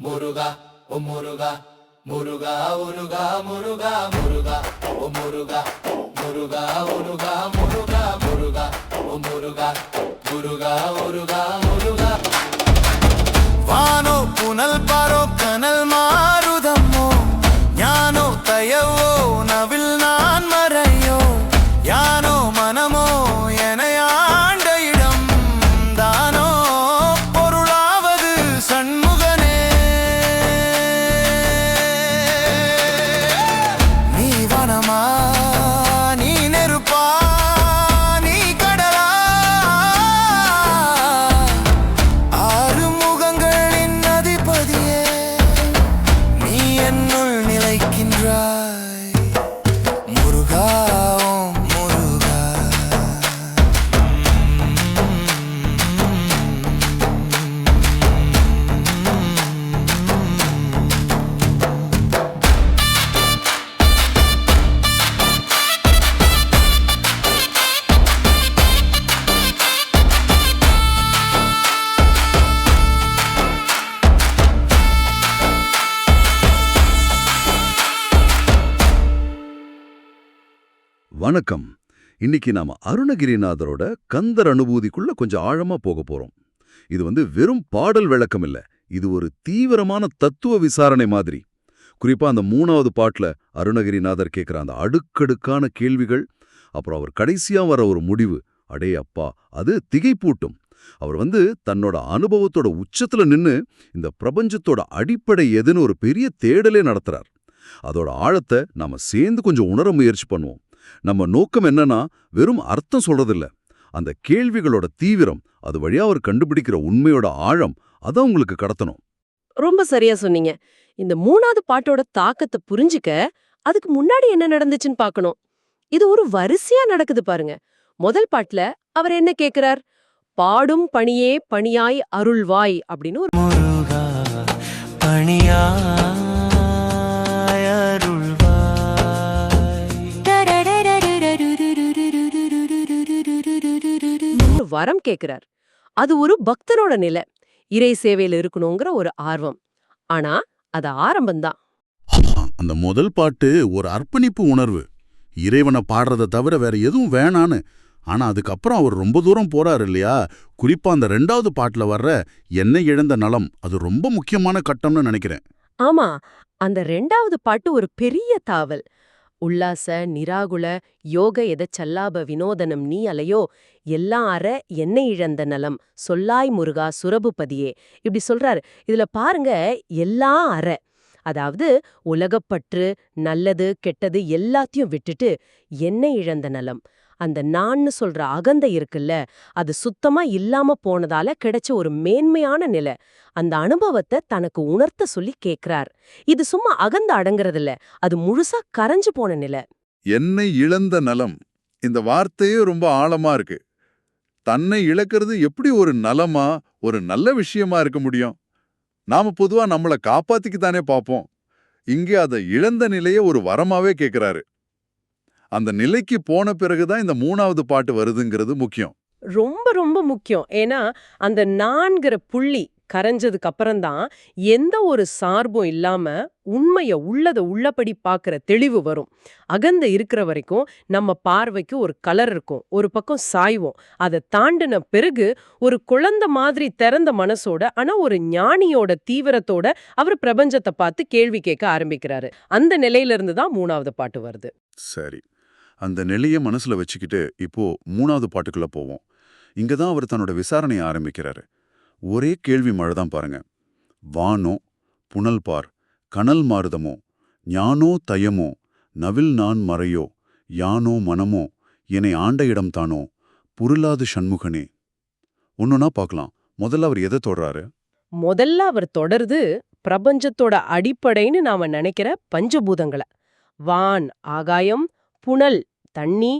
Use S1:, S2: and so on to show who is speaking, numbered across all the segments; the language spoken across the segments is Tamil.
S1: முருகா ஓ முருகா முருகா உருகா முருகா முருகா ஓ முருகா முருகா உருகா முருகா முருகா ஓ முருகா முருகா உருகா முருகா.
S2: வானோ புனல் பாரோ கனல் மாறுதம்மோ ஞானோ தயவோ நவில்
S3: வணக்கம். இன்னைக்கு நாம அருணகிரிநாதரோட கந்தர் அனுபூதிக்குள்ள கொஞ்சம் ஆழமா போக போறோம். இது வந்து வெறும் பாடல் விளக்கம் இல்ல. இது ஒரு தீவிரமான தத்துவ விசாரணை மாதிரி. குறிப்பா அந்த மூணாவது பாட்டுல அருணகிரிநாதர் கேட்கிற அந்த அடுக்கடுக்கான கேள்விகள் அப்புறம் அவர் கடைசியா வர ஒரு முடிவு அடே அப்பா அது திகைப்பூட்டும். அவர் வந்து தன்னோட அனுபவத்தோட உச்சத்துல நின்னு இந்த பிரபஞ்சத்தோட அடிப்படை எதுன்னு ஒரு பெரிய தேடலே நடத்துறார். அதோட ஆழத்தை நாம சேர்ந்து கொஞ்சம் உணர முயற்சி பண்ணுவோம். நம்ம நோக்கம் என்னன்னா வெறும் அர்த்தம் சொல்றதில்ல. அந்த கேள்விகளோட தீவிரம் அது வழியா அவர் கண்டுபிடிக்கிற உண்மையோட ஆழம் அதை உங்களுக்கு கடத்தணும்.
S4: ரொம்ப சரியா சொன்னீங்க. இந்த மூணாவது பாட்டோட தாக்கத்தை புரிஞ்சுக்க அதுக்கு முன்னாடி என்ன நடந்துச்சுன்னு பார்க்கணும் இது ஒரு வரிசையா நடக்குது பாருங்க. முதல் பாட்டுல அவர் என்ன கேக்குறார்? பாடும் பணியே பணியாய் அருள்வாய் அப்படின்னு ஒரு
S2: முருகா
S4: வரம் கேக்குறார். அது ஒரு பக்தனோட நிலை. இறை சேவையில இருக்கணுங்கிற ஒரு ஆர்வம். ஆனா அது ஆரம்பம்தான்.
S5: அந்த முதல் பாட்டு ஒரு அர்ப்பணிப்பு உணர்வு. இறைவனை பாடுறத தவிர வேற எதுவும் வேணான்னு. ஆனா அதுக்கப்புறம் அவர் ரொம்ப தூரம் போறாரு இல்லையா? குறிப்பா அந்த ரெண்டாவது பாட்டுல வர்ற என்னை இழந்த நலம் அது ரொம்ப முக்கியமான கட்டம்னு நினைக்கிறேன்.
S4: ஆமா அந்த ரெண்டாவது பாட்டு ஒரு பெரிய தாவல். உல்லாச நிராகுல யோக எத சல்லாப வினோதனம் நீ அலையோ? எல்லாம் அற என்னை இழந்த நலம். சொல்லாய் முருகா சுரபுபதியே இப்படி சொல்றாரு. இதுல பாருங்க எல்லாம் அற. அதாவது உலகப்பற்று நல்லது கெட்டது எல்லாத்தையும் விட்டுட்டு என்னை இழந்த நலம். அந்த நான்னு சொல்ற அகந்தை இருக்குல்ல அது சுத்தமா இல்லாம போனதால கிடைச்ச ஒரு மேன்மையான நிலை. அந்த அனுபவத்தை தனக்கு உணர்த்த சொல்லி கேக்குறார். இது சும்மா அகந்த அடங்குறதில்ல அது முழுசா கரைஞ்சு போன நிலை.
S6: என்னை இழந்த நலம். இந்த வார்த்தையே ரொம்ப ஆழமா இருக்கு. தன்னை இழக்கிறது எப்படி ஒரு நலமா ஒரு நல்ல விஷயமா இருக்க முடியும்? நாம பொதுவா நம்மள காப்பாத்திக்கு தானே பார்ப்போம் இங்கே அதை இழந்த நிலையை ஒரு வரமாவே கேக்குறாரு. அந்த நிலைக்கு போன பிறகுதான் இந்த மூணாவது பாட்டு வருதுங்கிறது முக்கியம்.
S4: ரொம்ப ரொம்ப முக்கியம். ஏன்னா அந்த நான்கிற புள்ளி கரைஞ்சதுக்கு அப்புறம்தான் எந்த ஒரு சார்பும் இல்லாம உண்மைய உள்ளத உள்ளபடி பார்க்கிற தெளிவு வரும். அகந்த இருக்கிற வரைக்கும் நம்ம பார்வைக்கு ஒரு கலர் இருக்கும். ஒரு பக்கம் சாய்வோம். அதை தாண்டின பிறகு ஒரு குழந்தை மாதிரி திறந்த மனசோட ஆனா ஒரு ஞானியோட தீவிரத்தோட அவர் பிரபஞ்சத்தை பார்த்து கேள்வி கேட்க ஆரம்பிக்கிறாரு. அந்த நிலையில இருந்து தான் மூணாவது பாட்டு வருது.
S5: சரி. அந்த நிலையை மனசுல வச்சுக்கிட்டு இப்போ மூணாவது பாட்டுக்குள்ள போவோம். இங்க தான் அவர் தன்னோட விசாரணையை ஆரம்பிக்கிறாரு. ஒரே கேள்வி மழை தான் பாருங்க. வானோ புனல் பார் கனல் மாறுதமோ ஞானோ தயமோ நவில் நான் மறையோ யானோ மனமோ என்னை ஆண்ட இடம் தானோ புருளாது சண்முகனே. ஒன்றுனா பார்க்கலாம் முதல்ல அவர் எதை தொடறாரு?
S4: முதல்ல அவர் தொடருது பிரபஞ்சத்தோட அடிப்படைன்னு நாம நினைக்கிற பஞ்சபூதங்களை. வான் ஆகாயம் புனல் தண்ணி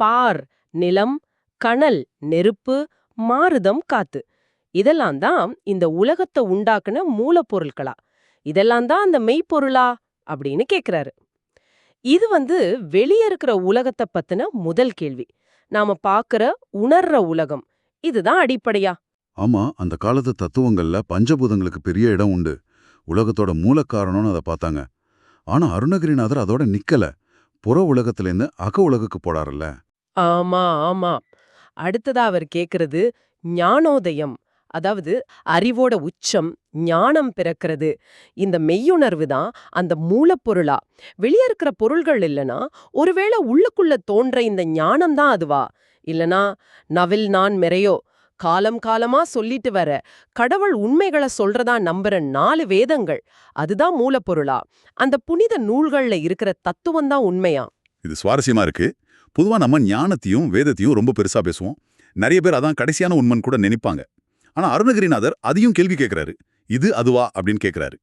S4: பார் நிலம் கனல் நெருப்பு மாறுதம் காத்து. இதெல்லாம் தான் இந்த உலகத்தை உண்டாக்குன மூலப்பொருட்களா இதெல்லாம் தான் அந்த மெய்ப்பொருளா? அப்படின்னு கேக்குறாரு. இது வந்து வெளிய இருக்கிற உலகத்தை பத்தின முதல் கேள்வி. நாம பாக்குற உணர்ற உலகம். இதுதான் அடிப்படையா?
S5: ஆமா அந்த காலத்து தத்துவங்கள்ல பஞ்சபூதங்களுக்கு பெரிய இடம் உண்டு. உலகத்தோட மூலக்காரணம்னு அதை பார்த்தாங்க. ஆனா அருணகிரிநாதர் அதோட நிக்கல. புற உலகத்திலேருந்து அக உலகுக்கு போடாருல்ல
S4: ஆமா ஆமா. அடுத்ததா அவர் கேக்குறது ஞானோதயம். அதாவது அறிவோட உச்சம் ஞானம் பிறக்கிறது. இந்த மெய்யுணர்வு தான் அந்த மூலப்பொருளா. வெளியே இருக்கிற பொருள்கள் இல்லனா ஒருவேளை உள்ளுக்குள்ள தோன்ற இந்த ஞானம் தான் அதுவா? இல்லனா நவில் நான் மெறையோ? காலம் காலமா சொல்லிட்டு வர. கடவுள் உண்மைகளை சொல்றதா நம்புற நாலு வேதங்கள். அதுதான் மூலப்பொருளா. அந்த புனித நூல்கள்ல இருக்கிற தத்துவம் தான் உண்மையா?
S5: இது சுவாரஸ்யமா இருக்கு. பொதுவா நம்ம ஞானத்தையும் வேதத்தையும் ரொம்ப பெருசா பேசுவோம். நிறைய பேர் அதான் கடைசியான உண்மைன்னு கூட நினைப்பாங்க. ஆனா அருணகிரிநாதர் அதையும் கேள்வி கேட்கிறாரு. இது அதுவா அப்படின்னு கேட்கிறாரு.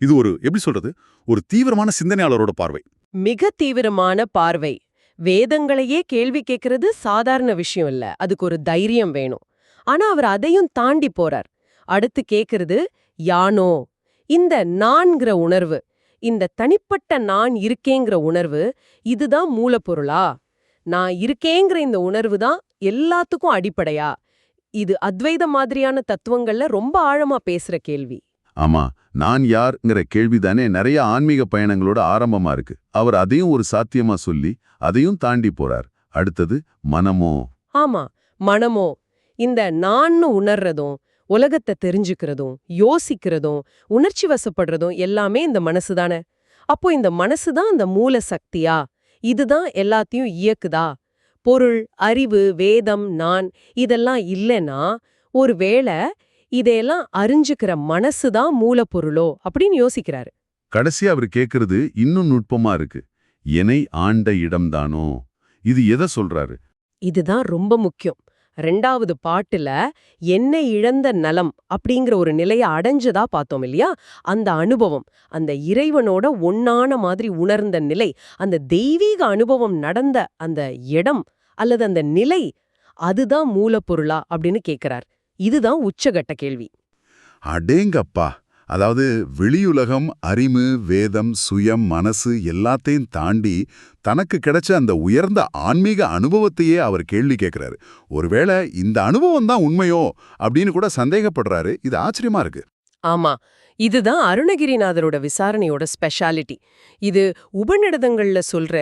S5: இது ஒரு எப்படி சொல்றது? ஒரு தீவிரமான சிந்தனையாளரோட பார்வை.
S4: மிக தீவிரமான பார்வை. வேதங்களையே கேள்வி கேட்கறது சாதாரண விஷயம் இல்ல. அதுக்கு ஒரு தைரியம் வேணும். ஆனா அவர் அதையும் தாண்டி போறார். அடுத்து கேக்குறது யானோ? இந்த நான்கிற உணர்வு இந்த தனிப்பட்ட நான் இருக்கேங்கிற உணர்வு இதுதான் மூலப்பொருளா? நான் இருக்கேங்கிற இந்த உணர்வு தான் எல்லாத்துக்கும் அடிப்படையா? இது அத்வைத மாதிரியான தத்துவங்கள்ல ரொம்ப ஆழமா பேசுற கேள்வி.
S5: ஆமா நான் யார்ங்கிற கேள்விதானே நிறைய ஆன்மீக பயணங்களோட ஆரம்பமா இருக்கு. அவர் அதையும் ஒரு சாத்தியமா சொல்லி அதையும் தாண்டி போறார். அடுத்தது மனமோ?
S4: ஆமா மனமோ. இந்த நான்னு உணர்றதும் உலகத்தை தெரிஞ்சுக்கிறதும் யோசிக்கிறதும் உணர்ச்சி வசப்படுறதும் எல்லாமே இந்த மனசு தானே. அப்போ இந்த மனசு தான் அந்த மூல சக்தியா? இதுதான் எல்லாத்தையும் இயக்குதா? பொருள் அறிவு வேதம் நான் இதெல்லாம் இல்லைன்னா ஒருவேளை இதையெல்லாம் அறிஞ்சுக்கிற மனசு தான் மூலப்பொருளோ? அப்படின்னு யோசிக்கிறாரு.
S5: கடைசியா அவர் கேக்குறது இன்னும் நுட்பமா இருக்கு. என்னை ஆண்ட இடம்தானோ இது எதை சொல்றாரு?
S4: இதுதான் ரொம்ப முக்கியம். ரெண்டாவது பாட்டுல என்னை இழந்த நலம் அப்படிங்கிற ஒரு நிலைய அடைஞ்சதா பார்த்தோம் இல்லையா? அந்த அனுபவம் அந்த இறைவனோட ஒன்னான மாதிரி உணர்ந்த நிலை அந்த தெய்வீக அனுபவம் நடந்த அந்த இடம் அல்லது அந்த நிலை அதுதான் மூலப்பொருளா அப்படின்னு கேட்கிறார் இதுதான் உச்சகட்ட கேள்வி.
S5: அடேங்கப்பா! அதாவது வெளியுலகம் அறிவு வேதம் சுயம் மனசு எல்லாத்தையும் தாண்டி தனக்கு கிடைச்ச அந்த உயர்ந்த ஆன்மீக அனுபவத்தையே அவர் கேள்வி கேட்கிறாரு ஒருவேளை இந்த அனுபவம் தான் உண்மையோ அப்படின்னு கூட சந்தேகப்படுறாரு. இது ஆச்சரியமா இருக்கு.
S4: ஆமா. இதுதான் அருணகிரிநாதரோட விசாரணையோட ஸ்பெஷாலிட்டி இது உபநிடதங்கள்ல சொல்ற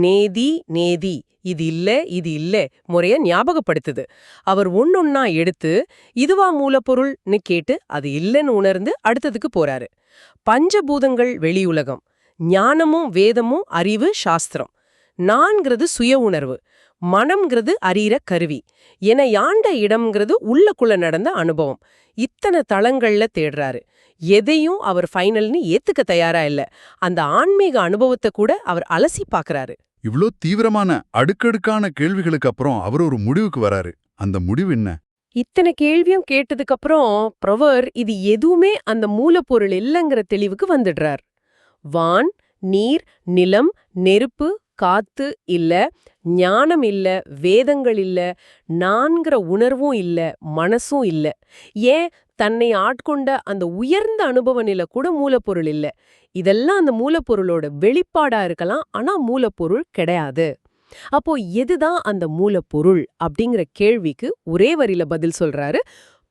S4: நேதி நேதி இது இல்ல இது இல்ல முறைய ஞாபகப்படுத்துது. அவர் ஒன்னொன்னா எடுத்து இதுவா மூலப்பொருள்னு கேட்டு அது இல்லைன்னு உணர்ந்து அடுத்ததுக்கு போறாரு. பஞ்சபூதங்கள் வெளியுலகம் ஞானமும் வேதமும் அறிவு சாஸ்திரம். நான்கிறது சுய உணர்வு. மனம்ங்கிறது அறிகிற கருவி. என யாண்ட இடம்ங்கிறது உள்ளக்குள்ள நடந்த அனுபவம். இத்தனை தளங்கள்ல தேடுறாரு. எதையும் அவர் ஃபைனல்னு ஏத்துக்க தயாரா இல்ல. அந்த ஆன்மீக அனுபவத்தை கூட அவர் அலசி பாக்குறாரு.
S6: இவ்ளோ தீவிரமான அடுக்கடுக்கான கேள்விகளுக்கு அப்புறம் அவர் ஒரு முடிவுக்கு வராரு. அந்த முடிவு என்ன?
S4: இத்தனை கேள்வியும் கேட்டதுக்கு அப்புறம் பிரவர் இது எதுவுமே அந்த மூலப்பொருள் இல்லைங்கிற தெளிவுக்கு வந்துடுறார். வான் நீர் நிலம் நெருப்பு காத்து இல்ல ஞானம் இல்ல வேதங்கள் இல்ல நான்கிற உணர்வும் இல்ல மனசும் இல்ல. ஏன் தன்னை ஆட்கொண்ட அந்த உயர்ந்த அனுபவ நிலை கூட மூலப்பொருள் இல்ல. இதெல்லாம் அந்த மூலப்பொருளோட வெளிப்பாடா இருக்கலாம் ஆனா மூலப்பொருள் கிடையாது. அப்போ எதுதான் அந்த மூலப்பொருள் அப்படிங்கிற கேள்விக்கு ஒரே வரியில பதில் சொல்றாரு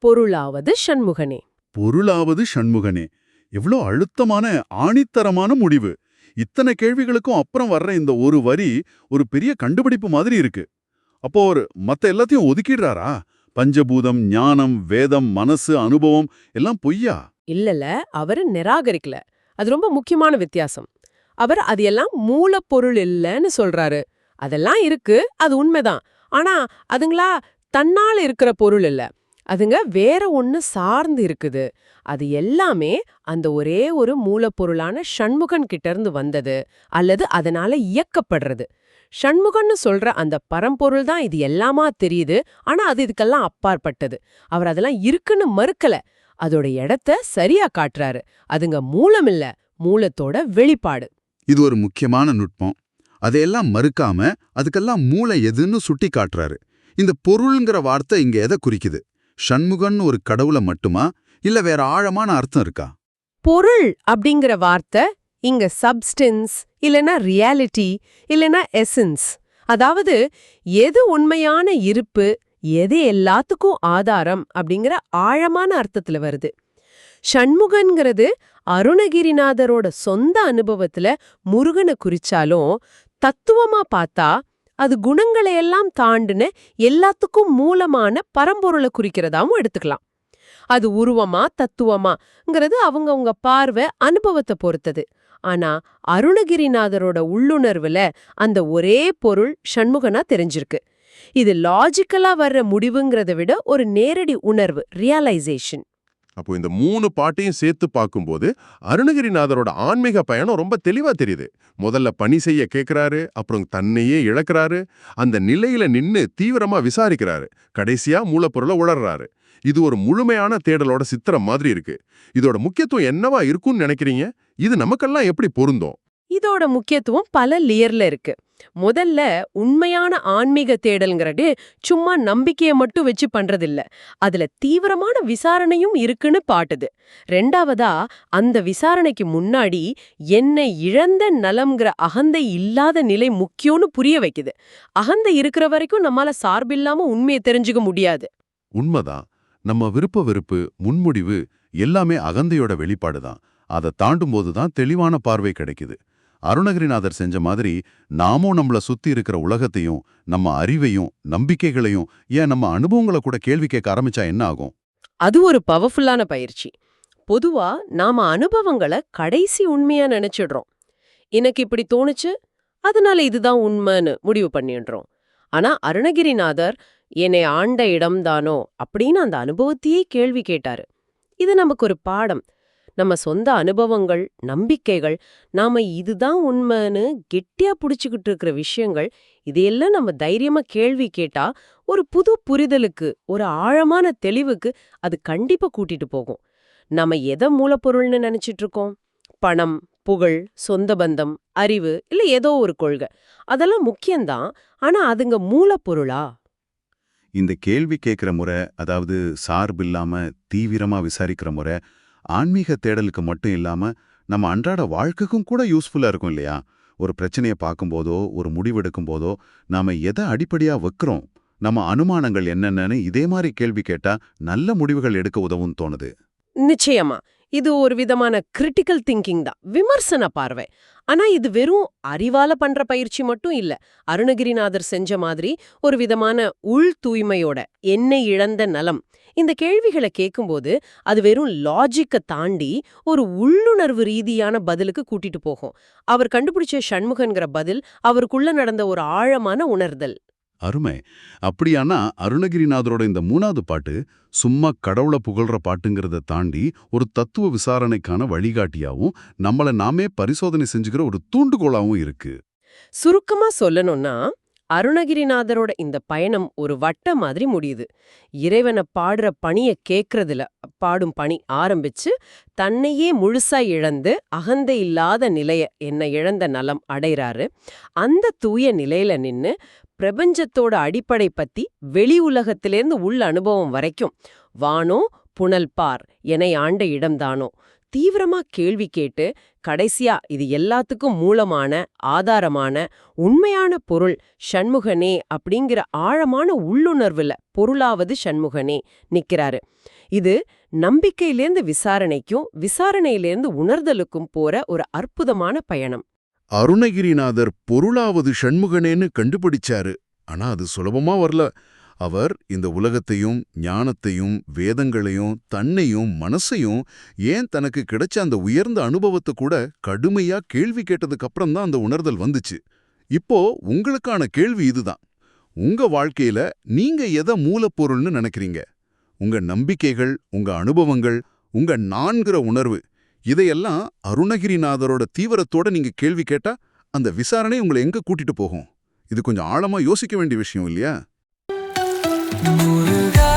S4: பொருளாவது ஷண்முகனே
S6: பொருளாவது ஷண்முகனே எவ்வளோ அழுத்தமான ஆணித்தரமான முடிவு. இத்தனை கேள்விகளுக்கும் அப்புறம் வர்ற இந்த ஒரு வரி ஒரு பெரிய கண்டுபிடிப்பு மாதிரி இருக்கு. அப்போ அவர் மத்த எல்லாத்தையும் ஒதுக்கிடுறாரா? பஞ்சபூதம் ஞானம் வேதம் மனசு அனுபவம் எல்லாம் பொய்யா?
S4: இல்லல அவரு நிராகரிக்கல. அது ரொம்ப முக்கியமான வித்தியாசம். அவர் அது எல்லாம் மூலப்பொருள் இல்லைன்னு சொல்றாரு. அதெல்லாம் இருக்கு அது உண்மைதான். ஆனா அதுங்களா தன்னால இருக்கிற பொருள் இல்ல. அதுங்க வேற ஒண்ணு சார்ந்து இருக்குது. அது எல்லாமே அந்த ஒரே ஒரு மூலப்பொருளான ஷண்முகன் கிட்ட இருந்து வந்தது. அல்லது அதனால இயக்கப்படுறது. ஷண்முகன்னு சொல்ற அந்த பரம்பொருள் தான் இது எல்லாமா தெரியுது. ஆனா அது இதுக்கெல்லாம் அப்பாற்பட்டது. அவர் அதெல்லாம் இருக்குன்னு மறுக்கல. அதோட இடத்த சரியா காட்டுறாரு. அதுங்க மூலம் இல்ல மூலத்தோட வெளிப்பாடு.
S5: இது ஒரு முக்கியமான நுட்பம். அதையெல்லாம் மறுக்காம அதுக்கெல்லாம் மூளை எதுன்னு சுட்டி காட்டுறாரு. இந்த பொருள்ங்கிற வார்த்தை இங்க எதை குறிக்குது? ஷண்முகன் ஒரு கடவுளை மட்டுமா? இல்ல வேற ஆழமான அர்த்தம் இருக்கா?
S4: பொருள் அப்படிங்கிற வார்த்தை இங்க சப்ஸ்டன்ஸ் இல்லனா ரியாலிட்டி இல்லனா எசன்ஸ் அதாவது எது உண்மையான இருப்பு எது எல்லாத்துக்கும் ஆதாரம் அப்படிங்கிற ஆழமான அர்த்தத்துல வருது. ஷண்முகன்கிறது அருணகிரிநாதரோட சொந்த அனுபவத்துல முருகனை குறிச்சாலும் தத்துவமா பார்த்தா அது குணங்களையெல்லாம் தாண்டுன எல்லாத்துக்கும் மூலமான பரம்பொருளை குறிக்கிறதாவும் எடுத்துக்கலாம். அது உருவமா தத்துவமாங்கிறது அவங்கவங்க பார்வை அனுபவத்தை பொறுத்தது. ஆனா அருணகிரிநாதரோட உள்ளுணர்வுல அந்த ஒரே பொருள் ஷண்முகனா தெரிஞ்சிருக்கு. இது லாஜிக்கலா வர்ற முடிவுங்கிறத விட ஒரு நேரடி உணர்வு ரியலைசேஷன்
S7: அப்போ இந்த மூணு பாட்டையும் சேர்த்து பார்க்கும்போது அருணகிரிநாதரோட ஆன்மீக பயணம் ரொம்ப தெளிவா தெரியுது. முதல்ல பணி செய்ய கேட்கிறாரு அப்புறம் தன்னையே இழக்கிறாரு அந்த நிலையில நின்னு தீவிரமா விசாரிக்கிறாரு கடைசியா மூலப்பொருளை உணர்றாரு இது ஒரு முழுமையான தேடலோட சித்திரம் மாதிரி இருக்கு. இதோட முக்கியத்துவம் என்னவா இருக்கும்னு நினைக்கிறீங்க? இது நமக்கெல்லாம் எப்படி பொருந்தும்?
S4: இதோட முக்கியத்துவம் பல லேயர்ல இருக்கு. முதல்ல உண்மையான ஆன்மீக தேடல்ங்கிறது சும்மா நம்பிக்கைய மட்டும் வச்சு பண்றதில்ல. அதுல தீவிரமான விசாரணையும் இருக்குன்னு பாட்டுது. ரெண்டாவதா அந்த விசாரணைக்கு முன்னாடி என்னை இழந்த நலம்ங்கிற அகந்தை இல்லாத நிலை முக்கியம்னு புரிய வைக்குது. அகந்தை இருக்கிற வரைக்கும் நம்மால சார்பில்லாம உண்மையை தெரிஞ்சுக்க முடியாது.
S5: உண்மைதான். நம்ம விருப்ப வெறுப்பு முன்முடிவு எல்லாமே அகந்தையோட வெளிப்பாடு தான் அதை தாண்டும் போது தான் தெளிவான பார்வை கிடைக்குது. அருணகிரிநாதர் செஞ்ச மாதிரி நாமும் நம்மள சுத்தி இருக்கிற உலகத்தையும் நம்ம அறிவையும் நம்பிக்கைகளையும் ஏன் நம்ம அனுபவங்களை கூட கேள்வி கேட்க ஆரம்பிச்சா என்ன ஆகும்?
S4: அது ஒரு பவர்ஃபுல்லான பயிற்சி. பொதுவா நாம அனுபவங்களை கடைசி உண்மையா நினைச்சிடுறோம். எனக்கு இப்படி தோணுச்சு அதனால இதுதான் உண்மைன்னு முடிவு பண்ணிடுறோம். ஆனா அருணகிரிநாதர் என்னை ஆண்ட இடம்தானோ அப்படின்னு அந்த அனுபவத்தையே கேள்வி கேட்டாரு. இது நமக்கு ஒரு பாடம். நம்ம சொந்த அனுபவங்கள் நம்பிக்கைகள் நாம இதுதான் உண்மைன்னு கெட்டியா புடிச்சுக்கிட்டு இருக்கிற விஷயங்கள் இதையெல்லாம் நம்ம தைரியமா கேள்வி கேட்டா ஒரு புது புரிதலுக்கு ஒரு ஆழமான தெளிவுக்கு அது கண்டிப்பா கூட்டிட்டு போகும். நம்ம எதை மூலப்பொருள்னு நினைச்சிட்டு இருக்கோம்? பணம் புகழ் சொந்த பந்தம் அறிவு இல்ல ஏதோ ஒரு கொள்கை. அதெல்லாம் முக்கியம்தான் ஆனா அதுங்க மூலப்பொருளா?
S5: இந்த கேள்வி கேட்கிற முறை அதாவது சார்பில்லாம தீவிரமா விசாரிக்கிற முறை ஆன்மீக தேடலுக்கு மட்டும் இல்லாம நம்ம அன்றாட வாழ்க்கைக்கும் கூட யூஸ்ஃபுல்லா இருக்கும் இல்லையா? ஒரு பிரச்சனையை பார்க்கும்போதோ ஒரு முடிவெடுக்கும் போதோ நாம எதை அடிப்படையா வைக்கிறோம்? நம்ம அனுமானங்கள் என்னென்னு இதே மாதிரி கேள்வி கேட்டா நல்ல முடிவுகள் எடுக்க உதவும் தோணுது.
S4: நிச்சயமா. இது ஒரு விதமான கிரிட்டிக்கல் திங்கிங் தான். விமர்சன பார்வை. ஆனா இது வெறும் அறிவால பண்ற பயிற்சி மட்டும் இல்ல. அருணகிரிநாதர் செஞ்ச மாதிரி ஒரு விதமான உள் தூய்மையோட என்னை இழந்த நலம் இந்த கேள்விகளை கேட்கும்போது அது வெறும் லாஜிக்க தாண்டி ஒரு உள்ளுணர்வு ரீதியான பதிலுக்கு கூட்டிட்டு போகும். அவர் கண்டுபிடிச்ச ஷண்முகன்கிற பதில் அவருக்குள்ள நடந்த ஒரு ஆழமான உணர்தல்.
S5: அருமை. அப்படியானா அருணகிரிநாதரோட இந்த மூணாவது பாட்டு சும்மா கடவுளை புகழ்ற பாட்டுங்கிறத தாண்டி ஒரு தத்துவ விசாரணைக்கான வழிகாட்டியாவும் நம்மள நாமே பரிசோதனை செஞ்சுக்கிற ஒரு தூண்டுகோலாவும் இருக்கு.
S4: சுருக்கமா சொல்லணும்னா அருணகிரிநாதரோட இந்த பயணம் ஒரு வட்ட மாதிரி முடியுது. இறைவனை பாடுற பணிய கேட்கறதுல பாடும் பணி ஆரம்பிச்சு தன்னையே முழுசா இழந்து அகந்தை இல்லாத நிலைய என்ன இழந்த நலம் அடைறாரு. அந்த தூய நிலையில நின்னு பிரபஞ்சத்தோட அடிப்படை பத்தி வெளி உலகத்திலேருந்து உள்ள அனுபவம் வரைக்கும் வானோ புனல் பார் என ஆண்ட இடம்தானோ தீவிரமா கேள்வி கேட்டு கடைசியா இது எல்லாத்துக்கும் மூலமான ஆதாரமான உண்மையான பொருள் ஷண்முகனே அப்படிங்கிற ஆழமான உள்ளுணர்வுல பொருளாவது ஷண்முகனே நிக்கிறாரு. இது நம்பிக்கையிலேருந்து விசாரணைக்கும் விசாரணையிலேருந்து உணர்தலுக்கும் போற ஒரு அற்புதமான பயணம்.
S6: அருணகிரிநாதர் பொருளாவது ஷண்முகனேன்னு கண்டுபிடிச்சாரு. ஆனா அது சுலபமா வரல. அவர் இந்த உலகத்தையும் ஞானத்தையும் வேதங்களையும் தன்னையும் மனசையும் ஏன் தனக்கு கிடைச்ச அந்த உயர்ந்த அனுபவத்தை கூட கடுமையா கேள்வி கேட்டதுக்கு அப்புறம் தான் அந்த உணர்தல் வந்துச்சு. இப்போ உங்களுக்கான கேள்வி இதுதான். உங்க வாழ்க்கையில நீங்க எதை மூலப்பொருள்னு நினைக்கிறீங்க? உங்க நம்பிக்கைகள் உங்க அனுபவங்கள் உங்க நான்கிற உணர்வு இதையெல்லாம் அருணகிரிநாதரோட தீவிரத்தோட நீங்க கேள்வி கேட்டா அந்த விசாரணை உங்களை எங்க கூட்டிட்டு போகும்? இது கொஞ்சம் ஆழமா யோசிக்க வேண்டிய விஷயம் இல்லையா?
S2: முருகா